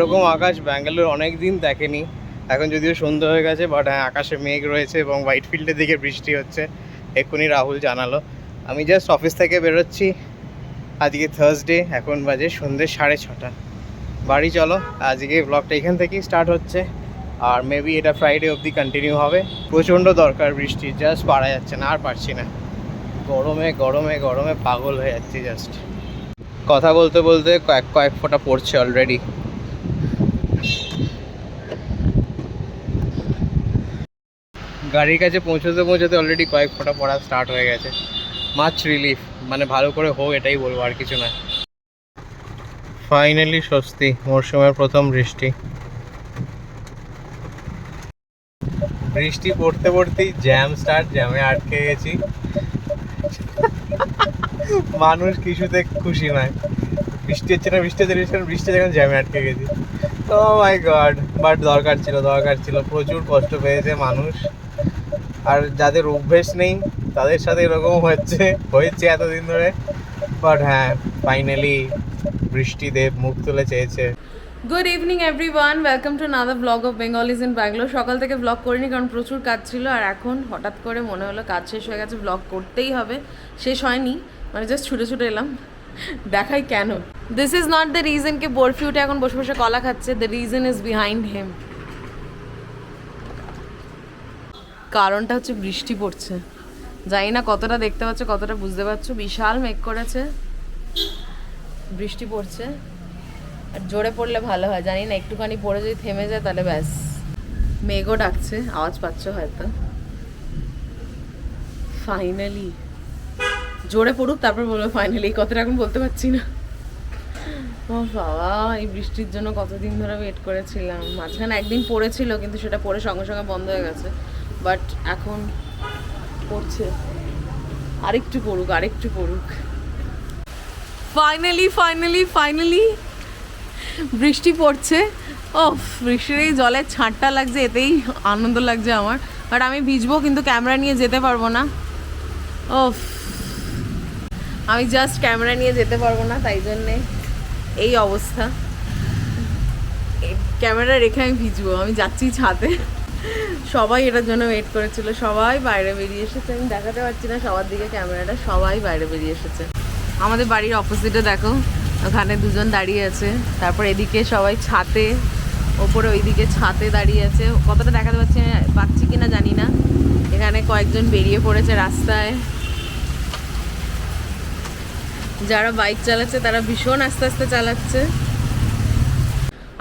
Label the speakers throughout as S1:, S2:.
S1: এইরকম আকাশ ব্যাঙ্গালোর অনেক দিন দেখেনি। এখন যদিও সন্ধ্যা হয়ে গেছে বাট হ্যাঁ আকাশে মেঘ রয়েছে এবং হোয়াইট ফিল্ডের দিকে বৃষ্টি হচ্ছে। এক্ষুনি রাহুল জানালো। আমি জাস্ট অফিস থেকে বেরোচ্ছি। আজকে থার্সডে এখন বাজে সন্ধ্যে সাড়ে ছটা। বাড়ি চলো, আজকে ব্লগটা এখান থেকেই স্টার্ট হচ্ছে। আর মেবি এটা ফ্রাইডে অবধি কন্টিনিউ হবে। প্রচণ্ড দরকার বৃষ্টি জাস্ট পারা যাচ্ছে না, আর পারছি না। গরমে গরমে গরমে পাগল হয়ে যাচ্ছি জাস্ট কথা বলতে বলতে কয়েক কয়েক ফোঁটা পড়ছে অলরেডি গাড়ির কাছে পৌঁছতে পৌঁছতে অলরেডি কয়েক ফোঁটা পড়া স্টার্ট হয়ে গেছে। মাছ রিলিফ মানে ভালো করে হোক এটাই বলব আর কিছু না ফাইনালি স্বস্তি মরশুমের প্রথম বৃষ্টি। বৃষ্টি পড়তে পড়তেই জ্যাম স্টার্ট জ্যামে আটকে গেছি। মানুষ কিছুতে খুশি নয়। বৃষ্টি হচ্ছে না বৃষ্টি হচ্ছে না, বৃষ্টি হচ্ছে জ্যামে আটকে গেছি। ও মাই গড বাট দরকার ছিল দরকার ছিল প্রচুর কষ্ট পেয়েছে মানুষ। আর যাদের অভ্যেস নেই, তাদের সাথে এরকম হচ্ছে, হয়েছে এতদিন ধরে। বাট হ্যাঁ ফাইনালি বৃষ্টিদেব মুখ তুলে চেয়েছে।
S2: Good evening everyone welcome to another vlog of Bengalis in Bangalore সকাল থেকে ব্লগ করিনি কারণ প্রচুর কাজ ছিল, আর এখন হঠাৎ করে মনে হলো কাজ শেষ হয়ে গেছে ব্লগ করতেই হবে। শেষ হয়নি মানে জাস্ট ছুটে ছুটে এলাম। দেখাই কেন। This is not the reason কে এখন বসে বসে কলা খাচ্ছে the reason is behind him কারণটা হচ্ছে বৃষ্টি পড়ছে। জানি না কতটা দেখতে পাচ্ছ, কতটা বুঝতে পারছ। বিশাল মেঘ করেছে, বৃষ্টি পড়ছে, আর জোরে পড়লে ভালো হয়। জানি না, একটুখানি পড়ে যদি থেমে যায় তাহলে ব্যাস। মেঘও ডাকছে, আওয়াজ পাচ্ছ হয়তো। ফাইনালি জোরে পড়ুক, তারপর বলব ফাইনালি এই কথাটা এখন বলতে পারছি না। ও বাবা, এই বৃষ্টির জন্য কতদিন ধরে ওয়েট করেছিলাম। মাঝখানে একদিন পড়েছিল, কিন্তু সেটা পড়ে সঙ্গে সঙ্গে বন্ধ হয়ে গেছে। বাট এখন পড়ছে আরেকটু পড়ুক আরেকটু পড়ুক ফাইনালি ফাইনালি ফাইনালি বৃষ্টি পড়ছে। ও বৃষ্টির এই জলের ছাঁটটা লাগছে, এতেই আনন্দ লাগছে আমার। বাট আমি ভিজবো, কিন্তু ক্যামেরা নিয়ে যেতে পারব না। ও আমি জাস্ট ক্যামেরা নিয়ে যেতে পারব না, তাই জন্যে এই অবস্থা। ক্যামেরা রেখে আমি ভিজবো, আমি যাচ্ছি ছাদে। সবাই এটার জন্য ওয়েট করেছিল, সবাই বাইরে বেরিয়ে এসেছে। আমি দেখাতে পারছি না, সবার দিকে ক্যামেরাটা, সবাই বাইরে বেরিয়ে এসেছে। আমাদের বাড়ির অপোজিটে দেখো, ওখানে দুজন দাঁড়িয়ে আছে। তারপর এদিকে সবাই ছাতে, ওপরে ওইদিকে ছাতে দাঁড়িয়ে আছে। কতটা দেখাতে পাচ্ছি পাচ্ছি কিনা জানি না। এখানে কয়েকজন বেরিয়ে পড়েছে রাস্তায়। যারা বাইক চালাচ্ছে, তারা ভীষণ আস্তে আস্তে চালাচ্ছে।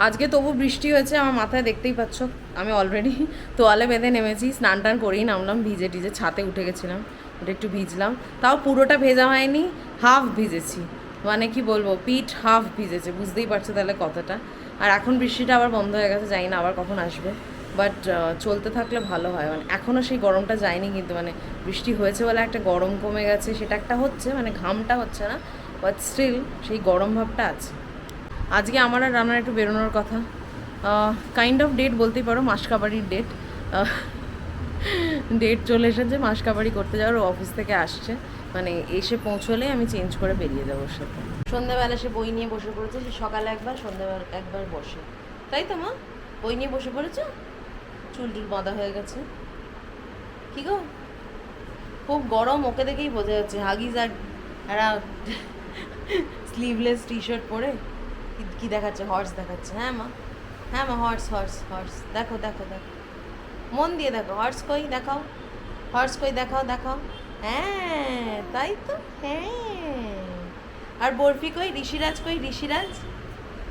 S2: আজকে তবু বৃষ্টি হয়েছে, আমার মাথায় দেখতেই পাচ্ছ, আমি অলরেডি তোয়ালে বেঁধে নেমেছি, স্নান টান করেই নামলাম, ভিজে টিজে ছাতে উঠে গেছিলাম, ওটা একটু ভিজলাম, তাও পুরোটা ভেজা হয়নি হাফ ভিজেছি মানে কি বলব, পিঠ হাফ ভিজেছে, বুঝতেই পারছ তাহলে কতটা আর এখন বৃষ্টিটা আবার বন্ধ হয়ে গেছে, জানি না আবার কখন আসবে বাট চলতে থাকলে ভালো হয় মানে এখনও সেই গরমটা যায়নি কিন্তু মানে বৃষ্টি হয়েছে বলে একটা গরম কমে গেছে, সেটা একটা হচ্ছে মানে ঘামটা হচ্ছে না বাট স্টিল সেই গরম ভাবটা আছে। আজকে আমার আর রান্নার একটু বেরোনোর কথা। কাইন্ড অফ ডেট বলতেই পারো মাসকাবাড়ির ডেট ডেট চলে এসেছে মাসকাবাড়ি করতে যাওয়ার অফিস থেকে আসছে। মানে এসে পৌঁছলে আমি চেঞ্জ করে বেরিয়ে যাব ওর সাথে। সন্ধ্যাবেলা সে বই নিয়ে বসে পড়েছে, সে সকালে একবার, সন্ধ্যাবেলা একবার বসে। তাই তো, মা? বই নিয়ে বসে পড়েছো? চুল টুল বাঁধা হয়ে গেছে। কি গো? খুব গরম, ওকে দেখেই বোঝা যাচ্ছে। হাগিজ আর স্লিভলেস টি শার্ট পরে। কি- দেখাচ্ছে? হর্স দেখাচ্ছে। হ্যাঁ মা? হ্যাঁ মা হর্স হর্স হর্স দেখো দেখো দেখো। মন দিয়ে দেখো। হর্স কই? দেখাও। হর্স কই? দেখাও দেখাও। হ্যাঁ তাই তো? হ্যাঁ। আর বরফি কই? ঋষিরাজ কই? ঋষিরাজ?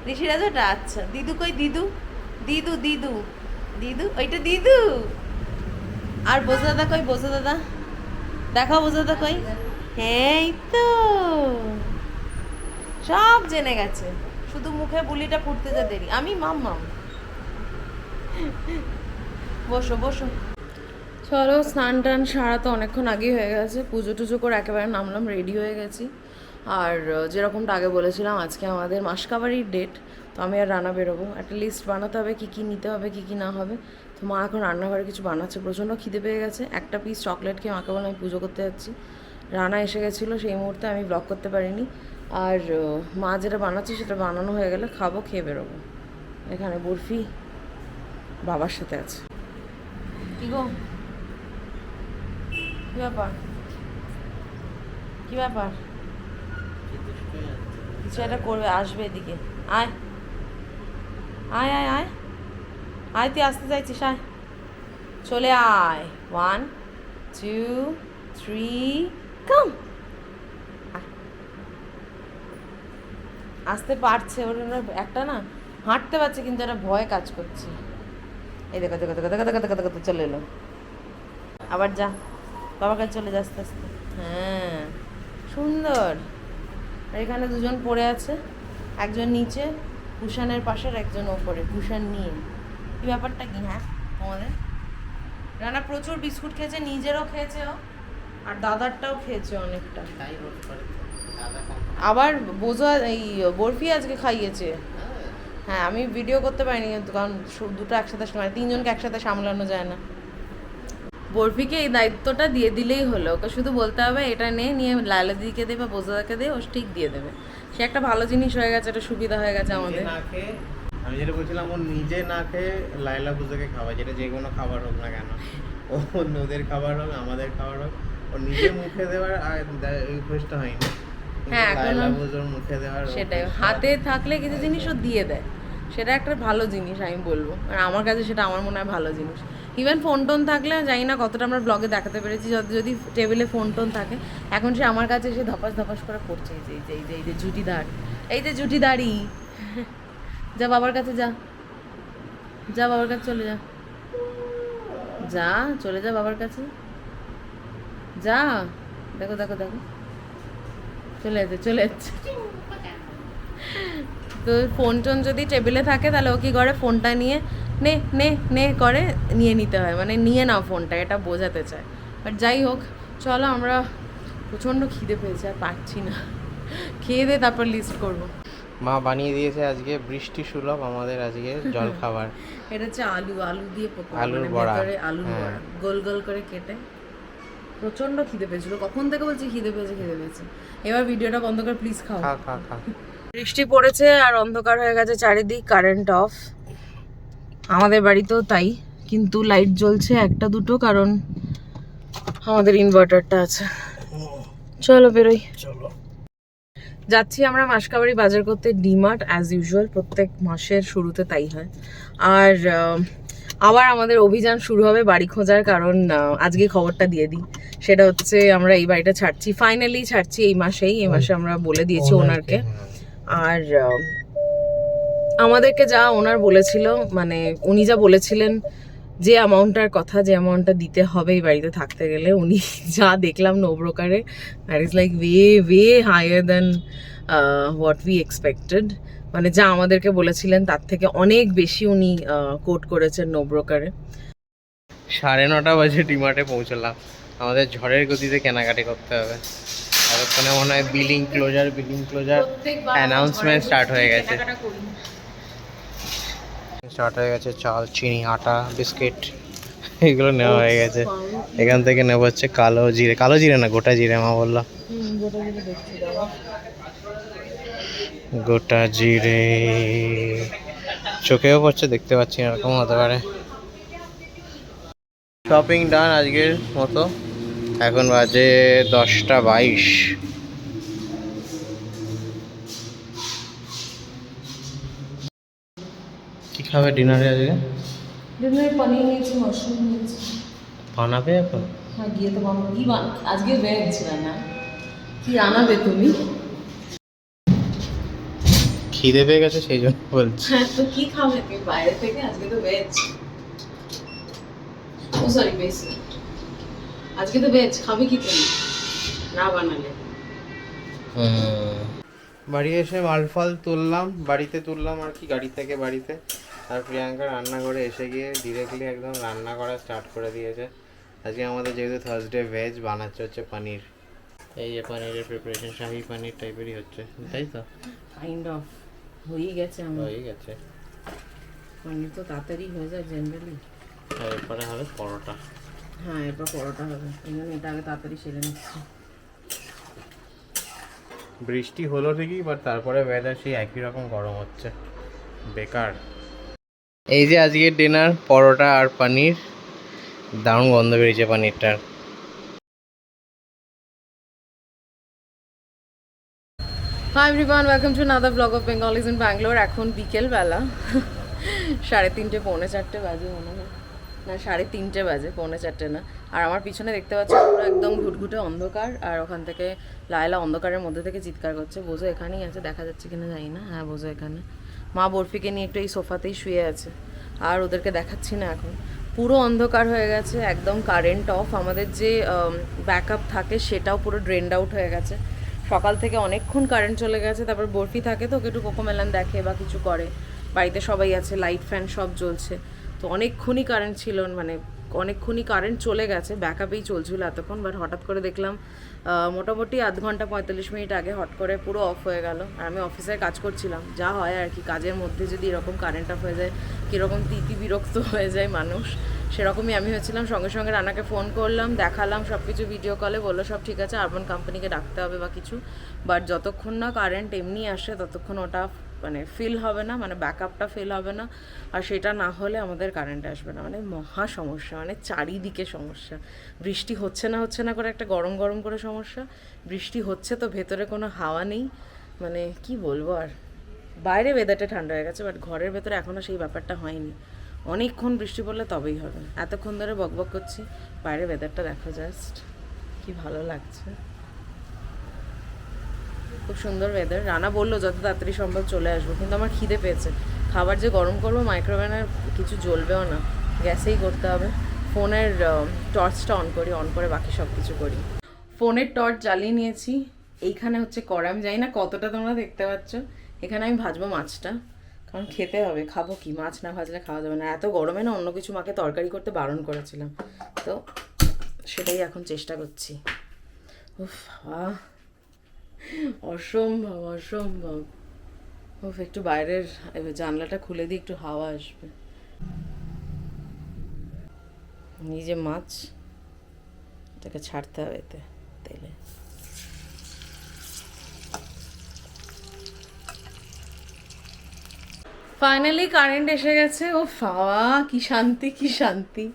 S2: ঋষিরাজ ওটা? আচ্ছা। দিদু কই? দিদু? দিদু দিদু। দিদু? ওইটা দিদু? আর বোঝা দাদা কই? বোঝা দাদা দেখাও বোঝা দাদা কই? হ্যাঁ তো। সব জেনে গেছে। শুধু মুখে বুলিটা ফুটতে যা দেরি। আমি মাম মাম। বসো বসো। চলো, স্নান টান সারা তো অনেকক্ষণ আগেই হয়ে গেছে। পুজো টুজো করে একেবারে নামলাম, রেডি হয়ে গেছি। আর যেরকমটা আগে বলেছিলাম, আজকে আমাদের মাসকাবারির ডেট তো আমি আর রান্না বেরোবো। একটা লিস্ট বানাতে হবে, কী কী নিতে হবে, কী কী না হবে। তো মা এখন রান্নাঘরে কিছু বানাচ্ছে, প্রচণ্ড খিদে পেয়ে গেছে। একটা পিস চকলেট খেয়ে মাকে বলে আমি পুজো করতে যাচ্ছি। রানা এসে গেছিল, সেই মুহূর্তে আমি ব্লগ করতে পারিনি। আর মা যেটা বানাচ্ছে সেটা বানানো হয়ে গেলে খাব, খেয়ে বেরোবো। এখানে বরফি বাবার সাথে আছে। কি গো? কি ব্যাপার? কি ব্যাপার? কিছু একটা করবে, আসবে এদিকে। আয়। আয় আয় আয়। আয়, তুই আসতে চাইছিস, আয়। চলে আয়। ওয়ান টু থ্রি কাম আসতে পারছে, ওর একটা না হাঁটতে পারছে, কিন্তু একটা ভয় কাজ করছে। এই দেখো দেখো দেখো দেখো দেখো দেখো চলে এলো। আবার যা, বাবার কাছে চলে যা আস্তে আস্তে। হ্যাঁ সুন্দর। এখানে দুজন পড়ে আছে, একজন নিচে কুশানের পাশের, একজন ওপরে। কুশান নিয়ে। কি ব্যাপারটা কি হ্যাঁ তোমাদের? রানা প্রচুর বিস্কুট খেয়েছে, নিজেরও খেয়েছে ও, আর দাদারটাও খেয়েছে অনেকটা। আবার বোঝা এই বরফি আজকে খাইয়েছে। হ্যাঁ আমি ভিডিও করতে পারিনি কিন্তু কারণ দুটো একসাথে মানে তিনজনকে একসাথে সামলানো যায় না। বরফিকে এই দায়িত্বটা দিয়ে দিলেই হলো ওকে শুধু বলতে হবে এটা নে নিয়ে লালা দিদিকে দে বা বোঝাদাকে দে ও ঠিক দিয়ে দেবে। সে একটা ভালো জিনিস হয়ে গেছে একটা সুবিধা হয়ে গেছে আমাদের।
S1: না খেয়ে আমি যেটা বলছিলাম ও নিজে না খেয়ে লাইলা পুজোকে খাওয়া যেটা যে কোনো খাবার হোক না কেন। ও ওদের খাবার হোক আমাদের খাবার হোক ও নিজে মুখে দেওয়ার আর দে- হয়নি।
S2: হ্যাঁ, সেটাই। হাতে থাকলে কিছু জিনিস ও দিয়ে দেয়। সেটা একটা ভালো জিনিস আমি বলব। আর আমার কাছে সেটা আমার মনে হয় ভালো জিনিস। ইভেন ফোন টোন থাকলে জানি না কতটা আমরা ব্লগে দেখাতে পেরেছি যদি যদি টেবিলে ফোন টোন থাকে এখন সে আমার কাছে এসে ধপাস ধপাস করে পড়ছে এই যে এই যে এই যে এই যে জুটিদার। এই যে জুটিদারি যা বাবার কাছে যা। যা বাবার কাছে চলে যা। যা চলে যা বাবার কাছে। যা। দেখো দেখো দেখো। চলে যাচ্ছে চলে যাচ্ছে তো ফোন টোন যদি টেবিলে থাকে তাহলে ও কি করে? ফোনটা নিয়ে নে নে নে করে নিয়ে নিতে হয়। মানে নিয়ে নাও ফোনটা এটা বোঝাতে চায়। বাট যাই হোক চলো আমরা প্রচণ্ড খিদে পেয়েছে আর পারছি না। খেয়ে দিয়ে তারপর লিস্ট করব।
S1: মা বানিয়ে দিয়েছে আজকে বৃষ্টি সুলভ আমাদের আজকে জল খাবার
S2: এটা হচ্ছে আলু আলু দিয়ে পকোড়া
S1: আলুর
S2: মানে
S1: বড়া।
S2: আলুর
S1: হ্যাঁ।
S2: বড়া। গোল গোল করে কেটে প্রচণ্ড খিদে পেয়েছিল। কখন থেকে বলছি খিদে পেয়েছে খিদে পেয়েছে। এবার ভিডিওটা বন্ধ করে প্লিজ খাও। বৃষ্টি পড়েছে আর অন্ধকার হয়ে গেছে চারিদিক কারেন্ট অফ আমাদের বাড়িতেও তাই কিন্তু লাইট জ্বলছে একটা দুটো কারণ আমাদের ইনভার্টারটা আছে। চলো বেরোই।
S1: চলো।
S2: যাচ্ছি আমরা মাসকাবাড়ি বাজার করতে ডিমার্ট অ্যাজ ইউজুয়াল প্রত্যেক মাসের শুরুতে তাই হয়। আর আবার আমাদের অভিযান শুরু হবে বাড়ি খোঁজার কারণ আজকে খবরটা দিয়ে দিই। সেটা হচ্ছে আমরা এই বাড়িটা ছাড়ছি ফাইনালি ছাড়ছি এই মাসেই এই মাসে আমরা বলে দিয়েছি ওনারকে আর আমাদেরকে যা ওনার বলেছিল মানে উনি যা বলেছিলেন যে অ্যামাউন্টটার কথা যে অ্যামাউন্টটা দিতে হবে এই বাড়িতে থাকতে গেলে উনি যা দেখলাম no brokerage that is like way way higher than what we expected মানে যা আমাদেরকে বলেছিলেন তার থেকে অনেক বেশি উনি কোট করেছেন নো ব্রোকারে
S1: সাড়ে নটা বাজে ডিমার্টে পৌঁছলাম। আমাদের ঝড়ের গতিতে কেনাকাটি করতে হবে। এতক্ষণে মনে হয় billing closure billing closure announcement start হয়ে গেছে। স্টার্ট হয়ে গেছে চাল চিনি আটা বিস্কিট এগুলো নেওয়া হয়ে গেছে। এখান থেকে নেব হচ্ছে কালো জিরে। কালো জিরে না গোটা জিরে মা বলল। গোটা জিরে। চোখেও পড়ছে দেখতে পাচ্ছি না এরকম হতে পারে। শপিং ডান আজকের মতো। এখন বাজে দশটা বাইশ। কি খাবে ডিনারে আজকে?
S2: ডিনারে পনির নিয়েছি মাশরুম নিয়েছি।
S1: বানাবে এখন?
S2: হ্যাঁ গিয়ে তো বানাবো। কি আজকে ভেজ কি রান্নাবে তুমি?
S1: খিদে পেয়ে গেছে সেই জন্য বলছি।
S2: হ্যাঁ তো কি খাবে তুমি বাইরে থেকে? আজকে তো ভেজ ও সরি বেশ আজকে তো ভেজ খাবে কি তুমি না বানালে।
S1: বাড়ি এসে মালফাল তুললাম বাড়িতে তুললাম আর কি গাড়ি থেকে বাড়িতে। আর প্রিয়াঙ্কা রান্নাঘরে এসে গিয়ে ডিরেক্টলি একদম রান্না করা স্টার্ট করে দিয়েছে। আজকে আমাদের যেহেতু থার্সডে ভেজ বানাচ্ছে হচ্ছে পনির। এই যে পনিরের প্রিপারেশন শাহি পনির টাইপেরই হচ্ছে। তাই তো?
S2: কাইন্ড অফ হয়েই গেছে আমার।
S1: হয়ে গেছে।
S2: পনির তো তাড়াতাড়ি হয়ে যায় জেনারেলি
S1: আর এরপরে হবে পরোটা।
S2: হ্যাঁ এরপর পরোটা হবে। এই জন্য এটা আগে তাড়াতাড়ি সেরে নিচ্ছি।
S1: বৃষ্টি হলো ঠিকই বাট তারপরে ওয়েদার সেই একই রকম গরম হচ্ছে। বেকার। এই যে আজকের ডিনার পরোটা আর পনির দারুণ গন্ধ বেরিয়েছে পনিরটার।
S2: Hi everyone welcome to another blog of Bengalis in Bangalore এখন বিকেলবেলা সাড়ে তিনটে, পৌনে চারটে বাজে মনে হয়। না, সাড়ে তিনটে বাজে, পৌনে চারটে না। আর আমার পিছনে দেখতে পাচ্ছি, পুরো একদম ঘুটঘুটে অন্ধকার, আর ওখান থেকে লায়লা অন্ধকারের মধ্যে থেকে চিৎকার করছে। বোঝো এখানেই আছে, দেখা যাচ্ছে কিনা জানি না। হ্যাঁ বোঝো এখানে। মা বরফিকে নিয়ে একটু এই সোফাতেই শুয়ে আছে। আর ওদেরকে দেখাচ্ছি না এখন। পুরো অন্ধকার হয়ে গেছে, একদম কারেন্ট অফ আমাদের যে ব্যাকআপ থাকে, সেটাও পুরো ড্রেন্ড আউট হয়ে গেছে। সকাল থেকে অনেকক্ষণ কারেন্ট চলে গেছে, তারপর বরফি থাকে তো, ওকে একটু কোকোমেলান দেখে বা কিছু করে। বাড়িতে সবাই আছে লাইট ফ্যান সব জ্বলছে। তো অনেকক্ষণই কারেন্ট ছিল মানে অনেকক্ষণই কারেন্ট চলে গেছে ব্যাকআপেই চলছিল এতক্ষণ বাট হঠাৎ করে দেখলাম মোটামুটি আধ ঘণ্টা পঁয়তাল্লিশ মিনিট আগে হট করে পুরো অফ হয়ে গেল। আর আমি অফিসে কাজ করছিলাম, যা হয় আর কি, কাজের মধ্যে যদি এরকম কারেন্ট অফ হয়ে যায়, কীরকম তিতি বিরক্ত হয়ে যায় মানুষ। সেরকমই আমি হয়েছিলাম। সঙ্গে সঙ্গে রানাকে ফোন করলাম, দেখালাম সব কিছু ভিডিও কলে বলল, সব ঠিক আছে আরবান কোম্পানিকে ডাকতে হবে বা কিছু। বাট যতক্ষণ না কারেন্ট এমনি আসে, ততক্ষণ ওটা মানে ফিল হবে না মানে ব্যাকআপটা ফিল হবে না। আর সেটা না হলে আমাদের কারেন্ট আসবে না। মানে মহা সমস্যা মানে চারিদিকে সমস্যা। বৃষ্টি হচ্ছে না হচ্ছে না করে একটা গরম গরম করে সমস্যা। বৃষ্টি হচ্ছে তো ভেতরে কোনো হাওয়া নেই। মানে কি বলব আর? বাইরে ওয়েদারটা ঠান্ডা হয়ে গেছে বাট ঘরের ভেতরে এখনও সেই ব্যাপারটা হয়নি। অনেকক্ষণ বৃষ্টি পড়লে তবেই হবে। এতক্ষণ ধরে বকবক করছি, বাইরে ওয়েদারটা দেখো জাস্ট কি ভালো লাগছে। খুব সুন্দর ওয়েদার রানা বলল, যত তাড়াতাড়ি সম্ভব চলে আসব। কিন্তু আমার খিদে পেয়েছে। খাবার যে গরম করব মাইক্রোওভেনের কিছু জ্বলবেও না। গ্যাসেই করতে হবে। ফোনের টর্চটা অন করি অন করে বাকি সব কিছু করি। ফোনের টর্চ জ্বালিয়ে নিয়েছি। এইখানে হচ্ছে কড়া আমি জানি না কতটা তোমরা দেখতে পাচ্ছ। এখানে আমি ভাজবো মাছটা। কারণ খেতে হবে, খাব কি? মাছ না ভাজলে খাওয়া যাবে না। এত গরমে না অন্য কিছু মাকে তরকারি করতে বারণ করেছিলাম। তো সেটাই এখন চেষ্টা করছি। উফ অসম্ভব অসম্ভব। উফ, একটু বাইরের জানলাটা খুলে দিয়ে একটু হাওয়া আসবে। নিজে মাছ, এটাকে ছাড়তে হবে এতে, তেলে। ফাইনালি কারেন্ট এসে গেছে। ও বাবা, কি শান্তি কি শান্তি।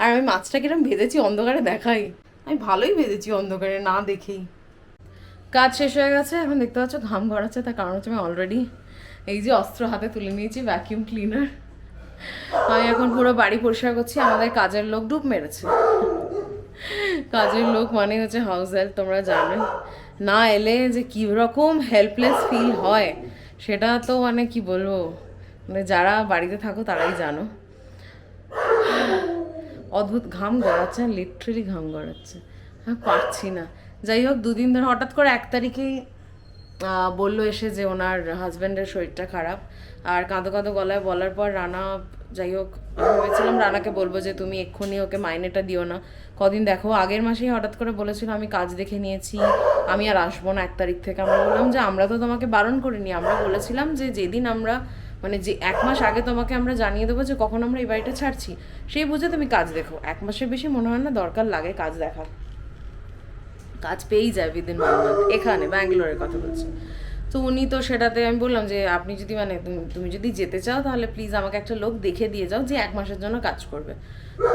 S2: আর আমি মাছটা কিরম ভেজেছি, অন্ধকারে দেখাই। আমি ভালোই ভেজেছি অন্ধকারে, না দেখেই। কাজ শেষ হয়ে গেছে, এখন দেখতে পাচ্ছ ঘাম গড়াচ্ছে তার কারণ হচ্ছে আমি অলরেডি এই যে অস্ত্র হাতে তুলে নিয়েছি ভ্যাকিউম ক্লিনার আমি এখন পুরো বাড়ি পরিষ্কার করছি, আমাদের কাজের লোক ডুব মেরেছে। কাজের লোক মানে হচ্ছে হাউস হেল্প তোমরা জানো। না এলে যে কী রকম হেল্পলেস ফিল হয়, সেটা তো মানে কি বলব? মানে যারা বাড়িতে থাকো তারাই জানো। অদ্ভুত ঘাম গড়াচ্ছে লিটারেলি ঘাম গড়াচ্ছে। হ্যাঁ পারছি না। যাই হোক, দুদিন ধরে হঠাৎ করে এক তারিখেই বলল এসে যে ওনার হাজব্যান্ডের শরীরটা খারাপ। আর কাঁদো কাঁদো গলায় বলার পর রানা, যাই হোক ভেবেছিলাম রানাকে বলব যে তুমি এক্ষুনি ওকে মাইনেটা দিও না। কদিন দেখো, আগের মাসেই হঠাৎ করে বলেছিল, আমি কাজ দেখে নিয়েছি, আমি আর আসব না এক তারিখ থেকে। আমরা বললাম যে, আমরা তো তোমাকে বারণ করিনি। আমরা বলেছিলাম যে, যেদিন আমরা মানে যে এক মাস আগে তোমাকে আমরা জানিয়ে দেবো যে কখন আমরা এই বাড়িটা ছাড়ছি, সেই বুঝে তুমি কাজ দেখো। এক মাসের বেশি মনে হয় না দরকার লাগে কাজ দেখা কাজ পেয়েই যায় মান্থ এখানে ব্যাঙ্গালোরের কথা বলছি। তো উনি তো সেটাতে আমি বললাম যে আপনি যদি মানে তুমি- যদি যেতে চাও তাহলে প্লিজ আমাকে একটা লোক দেখে দিয়ে যাও যে এক মাসের জন্য কাজ করবে।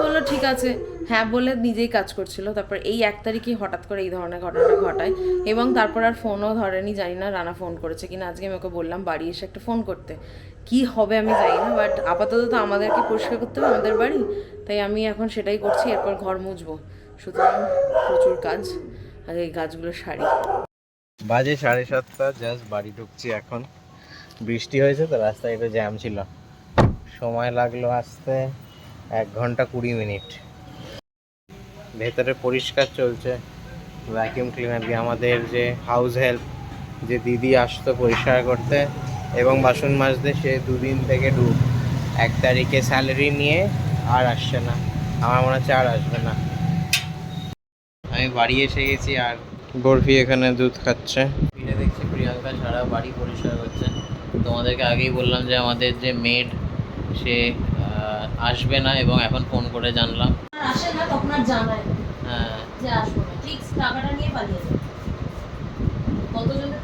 S2: বলল, ঠিক আছে। হ্যাঁ বলে নিজেই কাজ করছিল। তারপর এই এক তারিখেই হঠাৎ করে এই ধরনের ঘটনাটা ঘটায় এবং তারপর আর ফোনও ধরেনি, জানি না রানা ফোন করেছে কিনা। আজকে আমি ওকে বললাম বাড়ি এসে একটা ফোন করতে। কি হবে আমি জানি না বাট আপাতত তো আমাদেরকে পরিষ্কার করতে হবে, আমাদের বাড়ি। তাই আমি এখন সেটাই করছি, এরপর ঘর মুছবো। সুতরাং প্রচুর কাজ আর এই গাছগুলো সারি।
S1: বাজে সাড়ে সাতটা জাস্ট বাড়ি ঢুকছি এখন। বৃষ্টি হয়েছে তো, রাস্তায় একটু জ্যাম ছিল। সময় লাগল আসতে এক ঘণ্টা কুড়ি মিনিট। ভেতরে পরিষ্কার চলছে। ভ্যাকিউম ক্লিনার দিয়ে আমাদের যে হাউস হেল্প যে দিদি আসতো পরিষ্কার করতে এবং বাসন মাজতে সে দুদিন থেকে ডুব। এক তারিখে স্যালারি নিয়ে আর আসছে না। আমার মনে হচ্ছে আর আসবে না। আমি বাড়ি এসে গেছি আর বরফি এখানে দুধ খাচ্ছে। ফিরে দেখছি প্রিয়াঙ্কা সারা বাড়ি পরিষ্কার করছে। তোমাদেরকে আগেই বললাম যে আমাদের যে মেড সে আসবে না এবং এখন ফোন করে জানলাম।
S2: আসে না তখন আর জানায়
S1: হ্যাঁ।
S2: যে আসব না। ঠিক টাকাটা নিয়ে পালিয়ে যায় কতজনের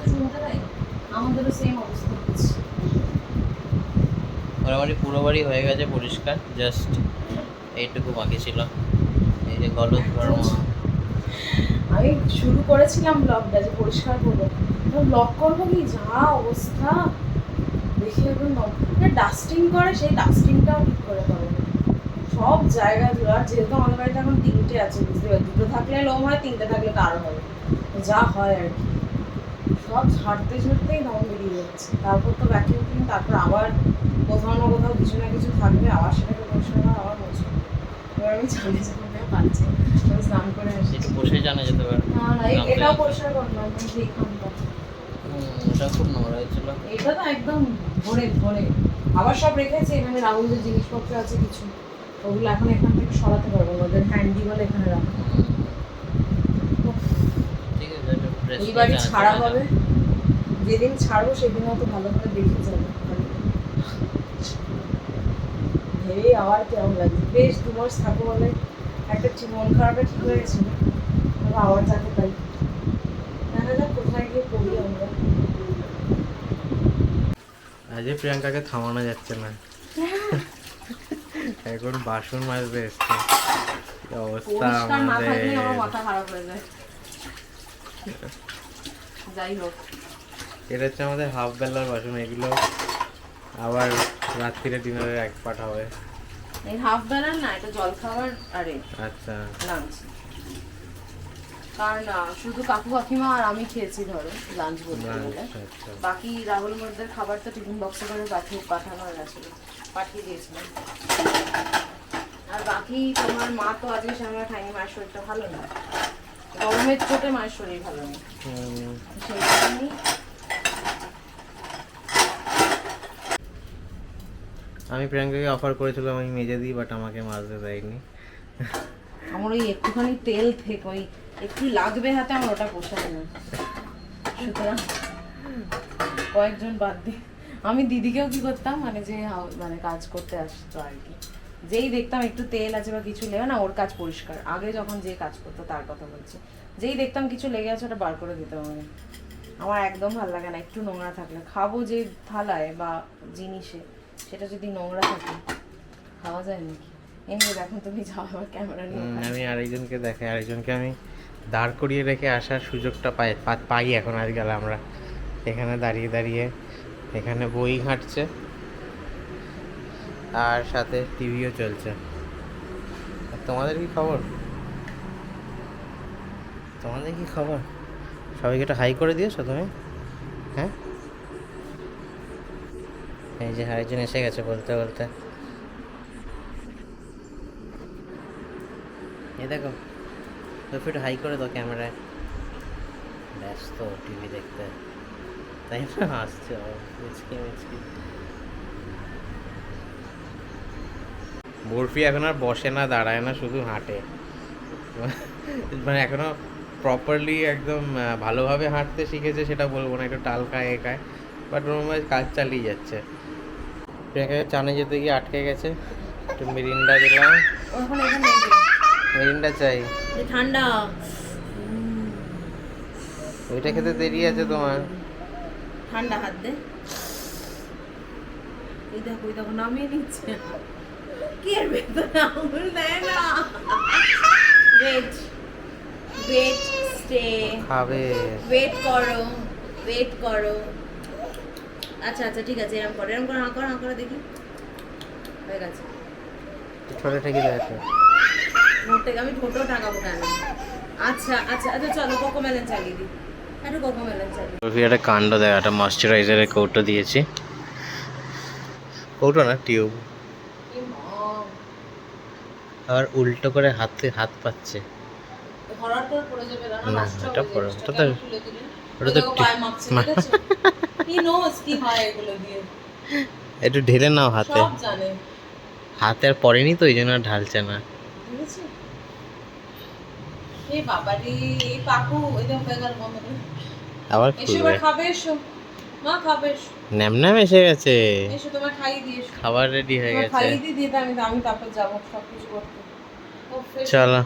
S2: আমাদেরও সেম অবস্থা হচ্ছে।
S1: মোটামুটি পুরো বাড়ি হয়ে গেছে পরিষ্কার জাস্ট এইটুকু বাকি ছিল। এই যে গলদ ধর্ম
S2: আমি শুরু করেছিলাম ব্লগটা যে পরিষ্কার করব। ব্লগ করব কি? যা অবস্থা। দেখি এখন ডাস্টিং করে সেই ডাস্টিংটাও ঠিক করে পাবো সব জায়গা জুড়ে। আর যেহেতু আমাদের বাড়িতে এখন তিনটে আছে বুঝতে পারছি দুটো থাকলে লোম হয় তিনটে থাকলে কারও হবে। যা হয় আর কি। সব ঝাড়তে ঝাড়তেই দম বেরিয়ে যাচ্ছে। তারপর তো ভ্যাকিউম ক্লিন তারপর আবার কোথাও না কোথাও কিছু না কিছু থাকবে আবার সেটাকে পরিষ্কার করা আবার এবার আমি জানি যে পাচ্ছি আমি স্নান করে আসি
S1: একটু বসে জানা যেতে পারে
S2: না না এ-
S1: নামতে
S2: এটাও পরিষ্কার করলাম কিন্তু এইখানটা
S1: হুম, খুব নোংরা হয়েছিল।
S2: এটা তো একদম ভরে ভরে। আবার সব রেখেছে এখানে জিনিসপত্র আছে কিছু। ওগুলো এখন এখান থেকে সরাতে পারব ওদের হ্যান্ডি বলে এখানে রাখো
S1: ঠিক আছে
S2: এই বাড়ি ছাড়া হবে। যেদিন ছাড়বো সেদিন হয়তো ভালো করে দেখে যাবে। ভেবে আবার কেমন লাগছে বেশ দু মাস থাকব বলে একটা মন খারাপটা ঠিক হয়ে গেছিল আবার তাই দেখা যাক কোথায় গিয়ে পড়ি আমরা।
S1: আজকে প্রিয়াঙ্কাকে থামানো যাচ্ছে না। এখন বাসন মাজতে এসছে। অবস্থা আমাদের?
S2: মাথা খারাপ হয়ে যায়। যাই হোক।
S1: এটা হচ্ছে আমাদের হাফ বেলার বাসন এগুলো আবার রাত্রিরে ডিনারে এক পাঠ হবে।
S2: এই হাফ বেলার না এটা জল খাবার আরে
S1: আচ্ছা।
S2: লাঞ্চ কারণ শুধু কাকু কাকিমা আর আমি খেয়েছি ধরো লাঞ্চ বলতে গেলে।
S1: আচ্ছা।
S2: বাকি রাহুল মধ্যে খাবার তো টিফিন বক্সে করে পাঠিয়ে পাঠানো গেছিল পাঠিয়ে দিয়েছিলাম। আর বাকি তোমার মা তো আজকে সামনে খাইনি মায়ের শরীরটা ভালো না। গরমের চোটে মায়ের শরীর ভালো নেই। সেই
S1: আমি প্রিয়াঙ্কাকে অফার করেছিলাম আমি মেজে দিই বাট আমাকে মাজতে দেয়নি।
S2: আমার ওই একটুখানি তেল থেকে ওই একটু লাগবে হাতে আমার ওটা পোষায় না। সুতরাং কয়েকজন বাদ দিয়ে আমি দিদিকেও কি করতাম মানে যে মানে কাজ করতে আসতো আর কি। যেই দেখতাম একটু তেল আছে বা কিছু লেগে না ওর কাজ পরিষ্কার। আগে যখন যে কাজ করতো তার কথা বলছি। যেই দেখতাম কিছু লেগে আছে ওটা বার করে দিতাম আমি। আমার একদম ভালো লাগে না একটু নোংরা থাকলে। খাব যে থালায় বা জিনিসে সেটা যদি নোংরা থাকে খাওয়া যায় নাকি? এমনি দেখুন তুমি যাও আমার ক্যামেরা নিয়ে
S1: আমি আরেকজনকে দেখাই আরেকজনকে আমি দাঁড় করিয়ে রেখে আসার সুযোগটা পাই পাই এখন আজকাল আমরা। এখানে দাঁড়িয়ে দাঁড়িয়ে এখানে বই ঘাঁটছে। আর সাথে টিভিও চলছে। আর তোমাদের কি খবর? তোমাদের কি খবর? সবাইকে একটা হাই করে দিয়েছ তুমি? হ্যাঁ? এই যে আরেকজন এসে গেছে বলতে বলতে। এই দেখো একটু হাই করে দাও ক্যামেরায়। ব্যস্ত টিভি দেখতে। তাই না? হাসছে ও, মুচকি মুচকি। বরফি এখন আর বসে না দাঁড়ায় না শুধু হাঁটে। মানে এখনও প্রপারলি একদম ভালোভাবে হাঁটতে শিখেছে সেটা বলব না একটু টাল খায় এ খায়। বাট ওর মধ্যে কাজ চালিয়ে যাচ্ছে। প্রিয়াঙ্কা চানে যেতে গিয়ে আটকে গেছে। একটু মিরিন্ডা দিলাম। মিরিন্ডা চাই।
S2: ঠান্ডা।
S1: ওইটা খেতে দেরি আছে তোমার।
S2: ঠান্ডা হাত দে। এই দেখো দেখো নামিয়ে নিচ্ছে। কি ভেতরে আঙুল দেয় না ওয়েট ওয়েট স্টে
S1: খাবে
S2: ওয়েট করো ওয়েট করো আচ্ছা আচ্ছা ঠিক আছে এরকম করো এরকম করো হাঁ করো হাঁ করো দেখি। হয়ে গেছে।
S1: ছোট ঠেকে দেখো
S2: ঠোঁট থেকে আমি ঠোঁটেও টাকাবো কেন আচ্ছা আচ্ছা আচ্ছা চলো কোকো মেলন চালিয়ে দিই। একটু কোকো মেলন চালিয়ে
S1: বরফি একটা কাণ্ড দেয় একটা ময়শ্চারাইজারের কৌটো দিয়েছি। কৌটো না টিউব
S2: দিই
S1: আবার উল্টো করে হাতে হাত পাচ্ছে।
S2: না
S1: পড়ে- ওটা তো-। ওটা। একটু ঢেলে নাও হাতে। হাতে আর পড়েনি তো ওই জন্য আর ঢালছে না। আবার
S2: এসো খাবে মা খাবে এসো।
S1: গেছে।
S2: এসো তোমার খাইয়ে দিয়ে
S1: খাবার রেডি হয়ে গেছে।
S2: খাইয়ে দিয়ে দিয়ে আমি আমি তারপর যাব করতে।
S1: চলো।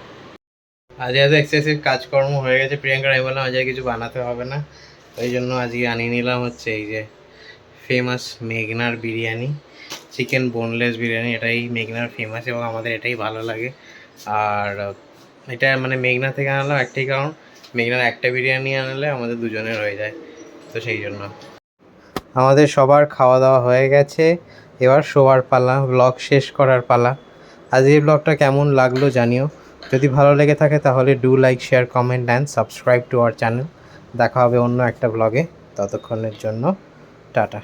S1: আজকে এত এক্সেসিভ কাজকর্ম হয়ে গেছে প্রিয়াঙ্কার আমি বললাম আজকে কিছু বানাতে হবে না। ওই জন্য আজকে আনিয়ে নিলাম হচ্ছে এই যে ফেমাস মেঘনার বিরিয়ানি চিকেন বোনলেস বিরিয়ানি। এটাই মেঘনার ফেমাস এবং আমাদের এটাই ভালো লাগে। আর এটা মানে মেঘনা থেকে আনলাম একটাই কারণ, মেঘনার একটা বিরিয়ানি আনলে আমাদের দুজনের হয়ে যায়, তো সেই জন্য। আমাদের সবার খাওয়া দাওয়া হয়ে গেছে। এবার শোয়ার পালা ব্লগ শেষ করার পালা। আজকের ব্লগটা কেমন লাগল জানিও। যদি ভালো লেগে থাকে তাহলে do like share comment and subscribe to our channel দেখা হবে অন্য একটা ব্লগে ততক্ষণের জন্য, টাটা।